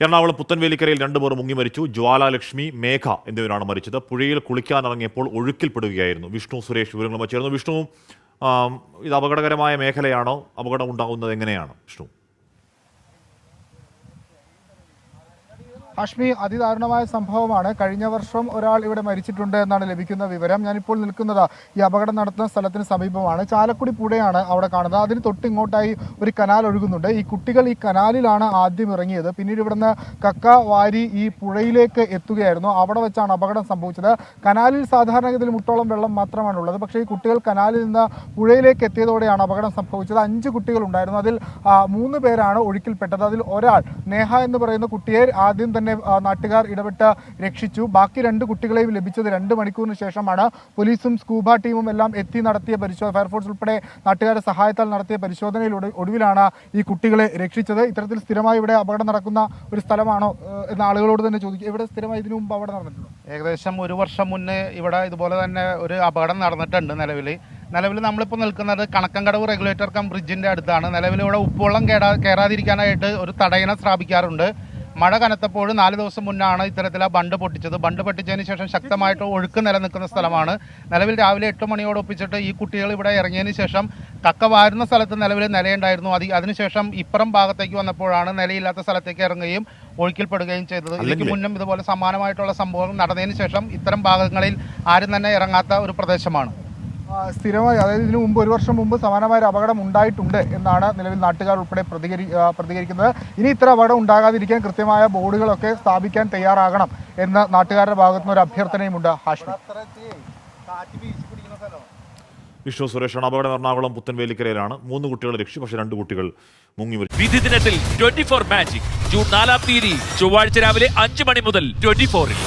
എറണാകുളം പുത്തൻവേലിക്കരയിൽ രണ്ടുപേർ മുങ്ങി മരിച്ചു. ജ്വാലാലക്ഷ്മി മേഘ എന്നിവരാണ് മരിച്ചത്. പുഴയിൽ കുളിക്കാനിറങ്ങിയപ്പോൾ ഒഴുക്കിൽപ്പെടുകയായിരുന്നു. വിഷ്ണു സുരേഷ് വിവരങ്ങളുമായി ചേർന്നു. വിഷ്ണു ഇത് അപകടകരമായ മേഖലയാണോ? അപകടം ഉണ്ടാകുന്നത് എങ്ങനെയാണ്? വിഷ്ണു. ഹാഷ്മി അതിദാരുണമായ സംഭവമാണ്. കഴിഞ്ഞ വർഷം ഒരാൾ ഇവിടെ മരിച്ചിട്ടുണ്ട് എന്നാണ് ലഭിക്കുന്ന വിവരം. ഞാനിപ്പോൾ നിൽക്കുന്നത് ഈ അപകടം നടത്തുന്ന സ്ഥലത്തിന് സമീപമാണ്. ചാലക്കുടി പുഴയാണ് അവിടെ കാണുന്നത്. അതിന് തൊട്ട് ഇങ്ങോട്ടായി ഒരു കനാൽ ഒഴുകുന്നുണ്ട്. ഈ കുട്ടികൾ ഈ കനാലിലാണ് ആദ്യം ഇറങ്ങിയത്. പിന്നീട് ഇവിടുന്ന് കക്ക വാരി ഈ പുഴയിലേക്ക് എത്തുകയായിരുന്നു. അവിടെ വെച്ചാണ് അപകടം സംഭവിച്ചത്. കനാലിൽ സാധാരണഗതിയിൽ മുട്ടോളം വെള്ളം മാത്രമാണ് ഉള്ളത് പക്ഷേ ഈ കുട്ടികൾ കനാലിൽ നിന്ന് പുഴയിലേക്ക് എത്തിയതോടെയാണ് അപകടം സംഭവിച്ചത്. അഞ്ച് കുട്ടികളുണ്ടായിരുന്നു. അതിൽ മൂന്ന് പേരാണ് ഒഴുക്കിൽപ്പെട്ടത്. അതിൽ ഒരാൾ നേഹ എന്ന് പറയുന്ന കുട്ടിയെ ആദ്യം തന്നെ ആ, നാട്ടുകാർ ഇടപെട്ട് രക്ഷിച്ചു. ബാക്കി രണ്ട് കുട്ടികളെയും ലഭിച്ചത് രണ്ട് മണിക്കൂറിന് ശേഷമാണ്. പോലീസും സ്കൂബ ടീമും എല്ലാം എത്തി നടത്തിയ പരിശോധന ഫയർഫോഴ്സ് ഉൾപ്പെടെ നാട്ടുകാരുടെ സഹായത്താൽ നടത്തിയ പരിശോധനയിലൂടെ ഒടുവിലാണ് ഈ കുട്ടികളെ രക്ഷിച്ചത്. ഇത്തരത്തിൽ സ്ഥിരമായി ഇവിടെ അപകടം നടക്കുന്ന ഒരു സ്ഥലമാണോ എന്ന ആളുകളോട് തന്നെ ചോദിക്കും. ഇവിടെ സ്ഥിരമായി ഇതിനു മുമ്പ് അപകടം നടന്നിട്ടുണ്ടോ? ഏകദേശം ഒരു വർഷം മുന്നേ ഇവിടെ ഇതുപോലെ തന്നെ ഒരു അപകടം നടന്നിട്ടുണ്ട് നിലവിൽ നിലവിൽ നമ്മളിപ്പോൾ നിൽക്കുന്നത് കണക്കങ്കടവ് റെഗുലേറ്റർ കം ബ്രിഡ്ജിന്റെ അടുത്താണ്. നിലവിൽ ഇവിടെ ഉപ്പുവെള്ളം കേടാ കയറാതിരിക്കാനായിട്ട് ഒരു തടയണ സ്ഥാപിക്കാറുണ്ട്. മഴ കനത്തപ്പോൾ നാല് ദിവസം മുന്നാണ് ഇത്തരത്തിൽ ആ ബണ്ട് പൊട്ടിച്ചത്. ബണ്ട് പൊട്ടിച്ചതിന് ശേഷം ശക്തമായിട്ട് ഒഴുക്ക് നിലനിൽക്കുന്ന സ്ഥലമാണ്. നിലവിൽ രാവിലെ എട്ട് മണിയോട് ഒപ്പിച്ചിട്ട് ഈ കുട്ടികൾ ഇവിടെ ഇറങ്ങിയതിന് ശേഷം കക്ക വാരുന്ന സ്ഥലത്ത് നിലവിൽ നിലയുണ്ടായിരുന്നു. അത് അതിനുശേഷം ഇപ്പുറം ഭാഗത്തേക്ക് വന്നപ്പോഴാണ് നിലയില്ലാത്ത സ്ഥലത്തേക്ക് ഇറങ്ങുകയും ഒഴുക്കിൽപ്പെടുകയും ചെയ്തത്. ഇതിന് മുന്നും ഇതുപോലെ സമാനമായിട്ടുള്ള സംഭവങ്ങൾ നടന്നതിന് ശേഷം ഇത്തരം ഭാഗങ്ങളിൽ ആരും തന്നെ ഇറങ്ങാത്ത ഒരു പ്രദേശമാണ്. സ്ഥിരമായി അതായത് ഇതിനു മുമ്പ് ഒരു വർഷം മുമ്പ് സമാനമായ ഒരു അപകടം ഉണ്ടായിട്ടുണ്ട് എന്നാണ് നിലവിൽ നാട്ടുകാർ ഉൾപ്പെടെ പ്രതികരി പ്രതികരിക്കുന്നത്. ഇനി ഇത്ര അപകടം ഉണ്ടാകാതിരിക്കാൻ കൃത്യമായ ബോർഡുകളൊക്കെ സ്ഥാപിക്കാൻ തയ്യാറാകണം എന്ന് നാട്ടുകാരുടെ ഭാഗത്തുനിന്ന് ഒരു അഭ്യർത്ഥനയുമുണ്ട് ഹാഷ്മി. വിഷ്ണു സുരേഷാണ് അപകടം എറണാകുളം പുത്തൻവേലിക്കരയിലാണ്. മൂന്ന് കുട്ടികളെ രക്ഷി പക്ഷേ രണ്ട് കുട്ടികൾ മുങ്ങി വിധി ദിനത്തിൽ ട്വന്റി ഫോർ മാജിക് ജൂൺ നാലാം തീയതി ചൊവ്വാഴ്ച രാവിലെ അഞ്ച് മണി മുതൽ ട്വന്റി ഫോറിൽ.